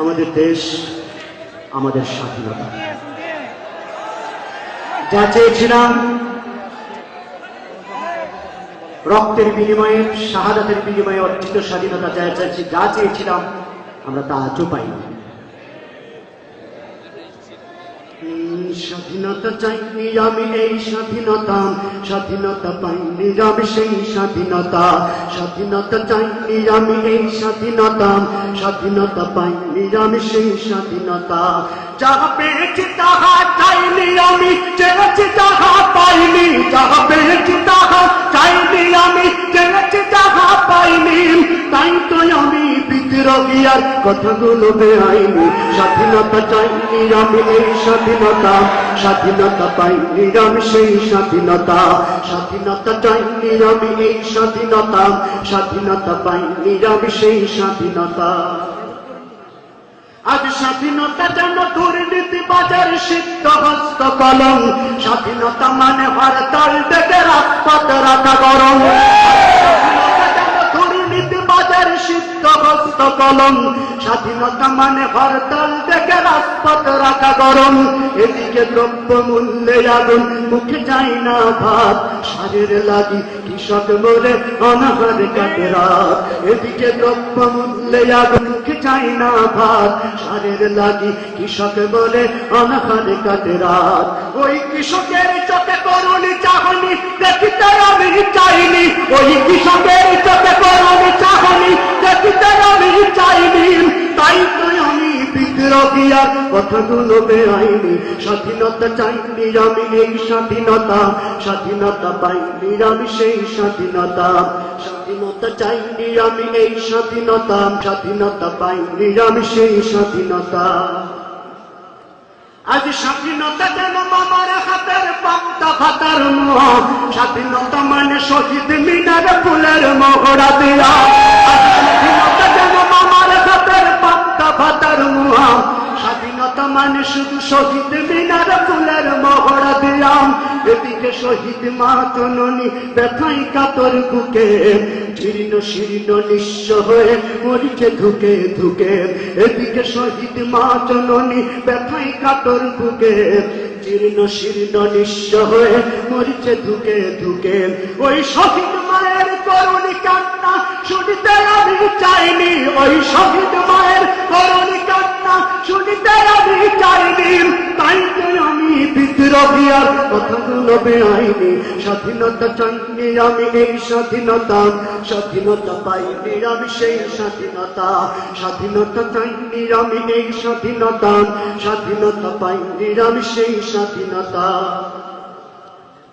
আমাদের দেশ, আমাদের স্বাধীনতা। যা চেয়েছিলাম, রক্তের বিনিময়ে, শাহাদাতের বিনিময়ে অর্জিত স্বাধীনতা যা চাইছি, যা চেয়েছিলাম, আমরা তা আজও পাইনি এই স্বাধীনতা চাইনি আমি এই স্বাধীনতা স্বাধীনতা পাইনি আমি সেই স্বাধীনতা। স্বাধীনতা চাইনি আমি এই স্বাধীনতা স্বাধীনতা পাইনি আমি সেই স্বাধীনতা। যাহা পেয়েছি তাহা চাইনি আমি, চেয়েছি তাহা পাইনি। যাহা পেয়েছি তাহা চাইনি আমি, চেয়েছি আর কথাগুলো বেআইনি? স্বাধীনতা চাইনি আমি এই স্বাধীনতা। স্বাধীনতা পাইনি আমি সেই স্বাধীনতা। স্বাধীনতা চাইনি আমি এই স্বাধীনতা। স্বাধীনতা পাইনি আমি সেই স্বাধীনতা। আজ স্বাধীনতা যেন দুর্নীতি বাজার, সিদ্ধ হস্ত কলম স্বাধীনতা মানে হরতাল ডেকে রাজপথ রাখা গরম। স্বাধীনতা যেন দুর্নীতি বাজার, সিদ্ধ হস্ত কলম, স্বাধীনতা মানে হরতাল ডেকে রাজপথ রাখা গরম। এদিকে দ্রব্য মূল্যে আগুন, মুখে যায় না ভাত। সারের লাগি কৃষক মরে, অনাহার কাটে রাত। এদিকে দ্রব্য মূল্যে আগুন, মুখে যায় না ভাত। সারের লাগি কৃষক বলে অনাহারে কাটে রাত। ওই কৃষকের চোখে করুনি চাহনি দেখিতে আমি চাইনি। ওই কৃষকের চোখে করুনি চাহনি দেখিতে আমি চাইনি। তাই তো আমি বিদ্রোহী কথাগুলো বেআইনি স্বাধীনতা চাইনি আমি এই স্বাধীনতা স্বাধীনতা পাইনি আমি সেই স্বাধীনতা। স্বাধীনতা চাইনি আমি এই স্বাধীনতা স্বাধীনতা পাইনি আমি সেই স্বাধীনতা। আজ স্বাধীনতা যেন মামার হাতের পান্তা মোহ স্বাধীনতা মানে শহীদ মিনার ফুলের মহড়া দেয়া। স্বাধীনতা মানে শুধু শহীদ মিনার ফুলের মহড়া দিলাম এদিকে শহীদ মা জননী ব্যথাই কাতর বুকে। জীর্ণ শীর্ণ নিঃস্ব হয়ে মরিছে ধুকে ধুকে। এদিকে শহীদ ব্যথাই কাতর বুকে। জীর্ণ শীর্ণ নিঃস্ব হয়ে মরিচে ধুকে ধুকে ওই শহীদ মায়ের করুণী কান্না শুনিতে আমি চাইনি। ওই শহীদ মায়ের করুণী কান্না শুনিতে আমি চাইনি। তাই স্বাধীনতা চাইনি আমি এই স্বাধীনতা। স্বাধীনতা পাইনি আমি সেই স্বাধীনতা। স্বাধীনতা চাইনি আমি এই স্বাধীনতা। স্বাধীনতা পাইনি আমি সেই স্বাধীনতা।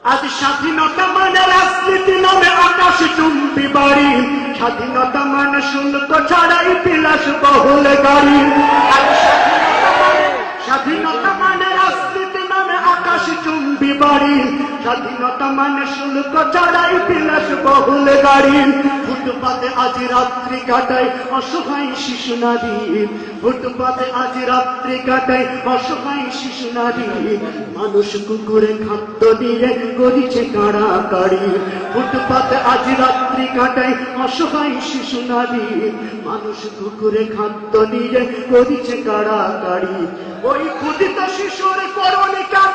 আজ স্বাধীনতা মানে রাজনীতি নামে চুম্বি বাড়ি। স্বাধীনতা মানে শুল্ক ছাড়াই বিলাস বহুল গাড়ি। স্বাধীনতা মানে শুল্ক ছাড়াই বিলাস বহুল গাড়ি। ফুটপাতে আজ রাত্রি কাটায় অসহায় শিশু নারী। ফুটপাতে আজ রাত্রি কাটায় অসহায় শিশু নারী। মানুষ কুকুরে খাদ্য দিয়ে করিছে কাড়াকাড়ি। ফুটপাতে আজ রাত্রি কাটায় অসহায় শিশু নারী। মানুষ কুকুরে খাদ্য দিয়ে করিছে কাড়াকাড়ি। ওই ক্ষুদিত শিশুর করণে কান্না শুনিতে